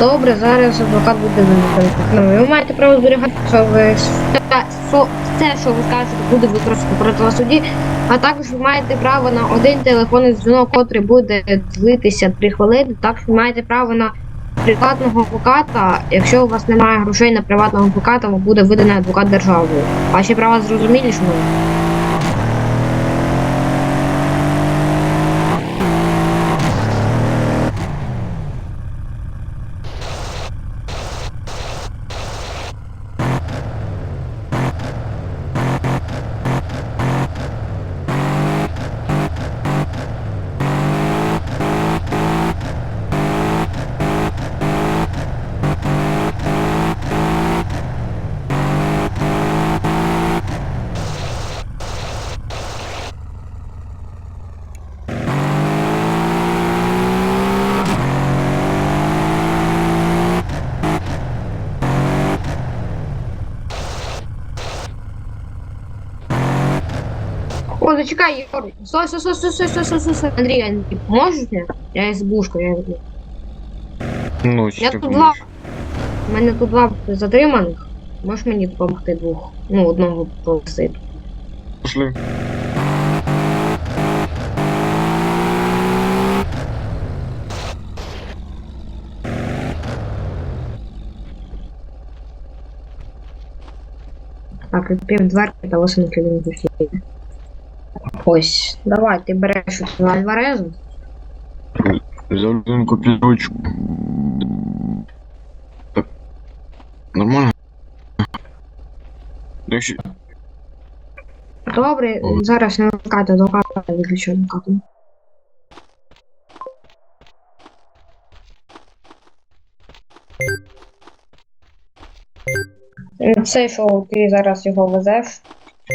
Добре, зараз адвокат буде виникати. Ну, ви маєте право зберігати, що ви все, що- ви скажете, буде використано проти вас суді. А також ви маєте право на один телефонний дзвінок, котрий буде длитися 3 хвилини. Також ви маєте право на приватного адвоката. Якщо у вас немає грошей на приватного адвоката, вам буде виданий адвокат державою. Ваші права зрозумілі, що О, зачекай, Єгор. Стой, стой, стой, стой, стой, стой, стой, стой, стой. Андрій, Андрій, поможеш мені? Я избушка, я люблю. Ну, Я що тут ти два. будеш? У мене тут два затриманих. Можеш мені допомогти двох? Ну, одного повести. Пошли. Так, відкрив дверки та лисенки він пустив. Ось, давай, ти береш цю альварезу. Взял один копеечку. Так. Нормально? Якщо... Добре, Ой. зараз не вкати, до ката виключу адвокату. Це, що ти зараз його везеш,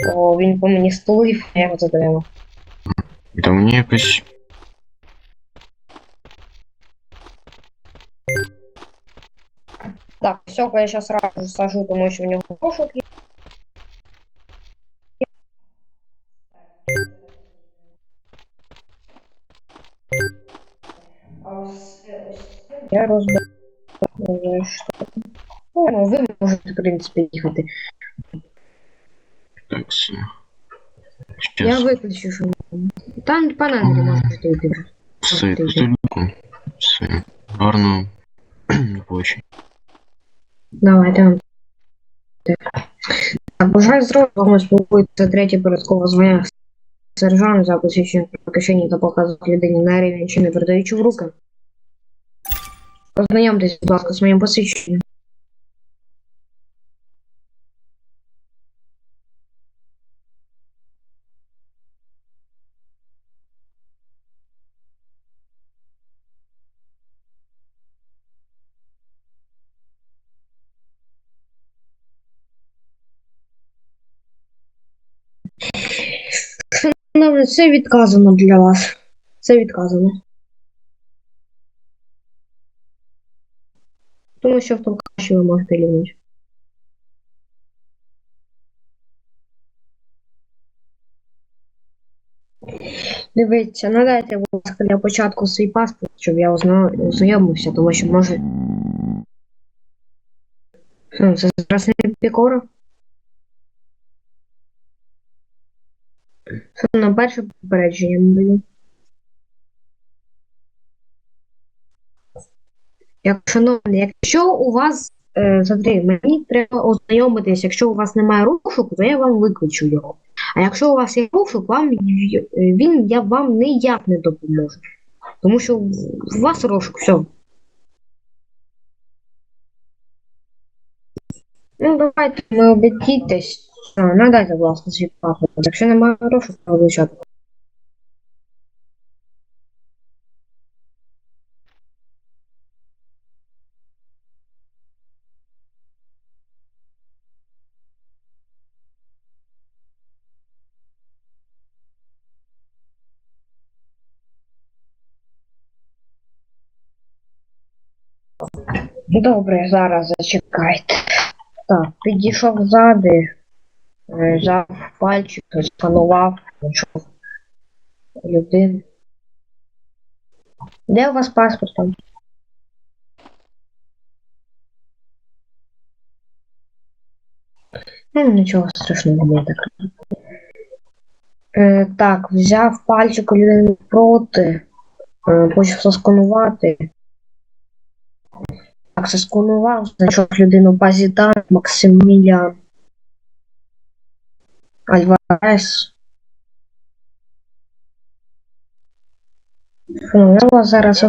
то він по мені стулив, я його затримав. Та мені якось... Так, все, я сейчас сразу сажу, тому що в нього пошук є. Я розбив. Що? Ну, ви можете, в принципі, їхати. Так, все. Сейчас. Я выключу шум. Там по номеру можно что выберу. Все, петельку. Все. Гарно. Очень. Давай, там. Так. Обожаю взрослому спілкується третє порядкового звання сержант за посвящення прокачання та показу показывает на не на не передаючи в руки. Ознайомтесь, будь ласка, з моїм посвідченням. Шановні, це відказано для вас. Це відказано. Тому що в тому що ви можете лівнути. Дивіться, надайте, будь ласка, для початку свій паспорт, щоб я озна- ознайомився, тому що може. Це зараз не пікора? На перше попередження мені. Як, шановні, якщо у вас е, смотри, мені треба ознайомитись, якщо у вас немає розшуку, то я вам виключу його. А якщо у вас є розшук, вам він я вам ніяк не допоможе. Тому що у вас розшук, все. Ну, давайте ми обідітесь. А, надайте, ласка, свій паспорт. Якщо немає розшуку, то вилучати. Добре, зараз зачекайте. Так, підійшов ззади, Е, жав пальчик, сканував, іншого людину. Де у вас паспорт там? Ну, нічого страшного не так. Е, так, взяв пальчик людини проти, е, почав сосканувати. Так, засканував, знайшов людину базі даних Максимілян. Альварес. Що, я вас зараз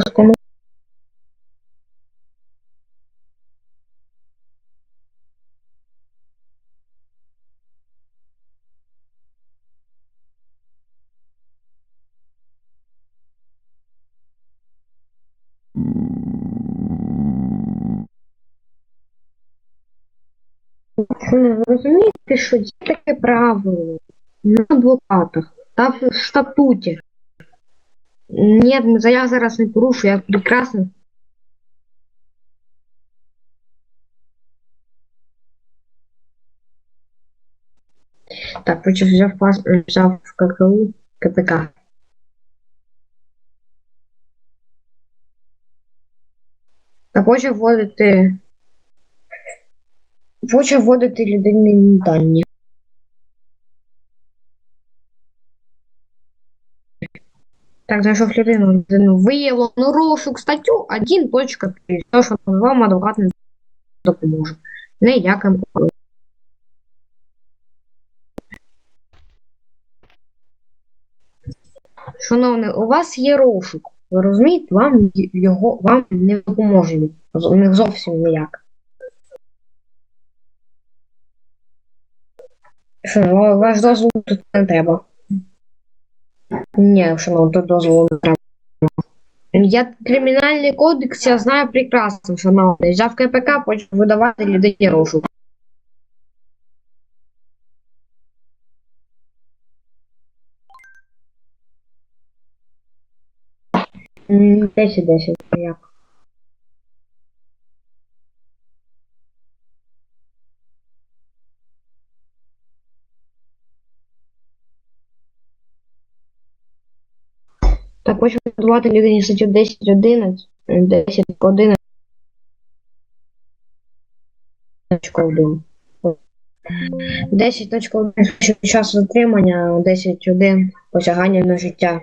Ви розумієте, що є таке правило на адвокатах та в статуті. Ні, я зараз не порушую, я прекрасно. Так, потім взяв пас, взяв ККУ КПК. Та почав вводити. Почав вводити людини дані. Так, знайшов людину, людину виявлено розшук статтю 1.3. Все, що вам адвокат не допоможе. Не дякуємо. Шановний, у вас є розшук. Ви розумієте, вам його вам не допоможе Не зовсім ніяк. Що, ваш дозвол тут не треба. Ні, шановний, тут дозволу не треба. Я кримінальний кодекс я знаю прекрасно, шановний. Взяв КПК, почав видавати людині розшук. М, 10-10, Так, хочу готувати людині статтю 10-11, 10-11. 10.1 що під час затримання 10.1 посягання на життя.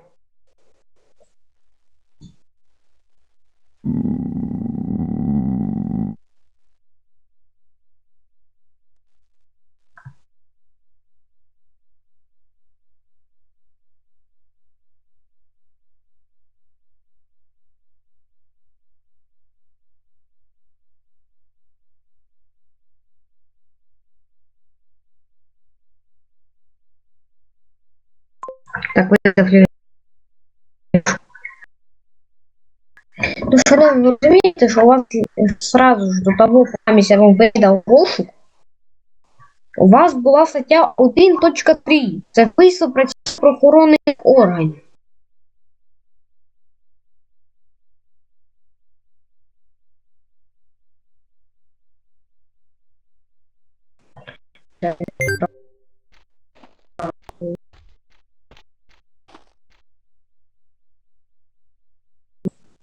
Так, ви Ну, шановні, розумієте, що у вас сразу ж до того, поки я вам видав розшук, у вас була стаття 1.3. Це працівник правоохоронних органів.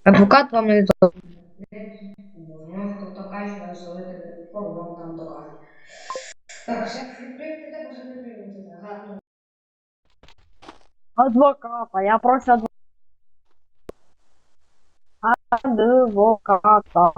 Адвокат вам не допоможе. Можете докажете, залити телефон, вам там докажуть. Так, все, так може не приймете. Адвоката, я прошу адвоката. Адвоката.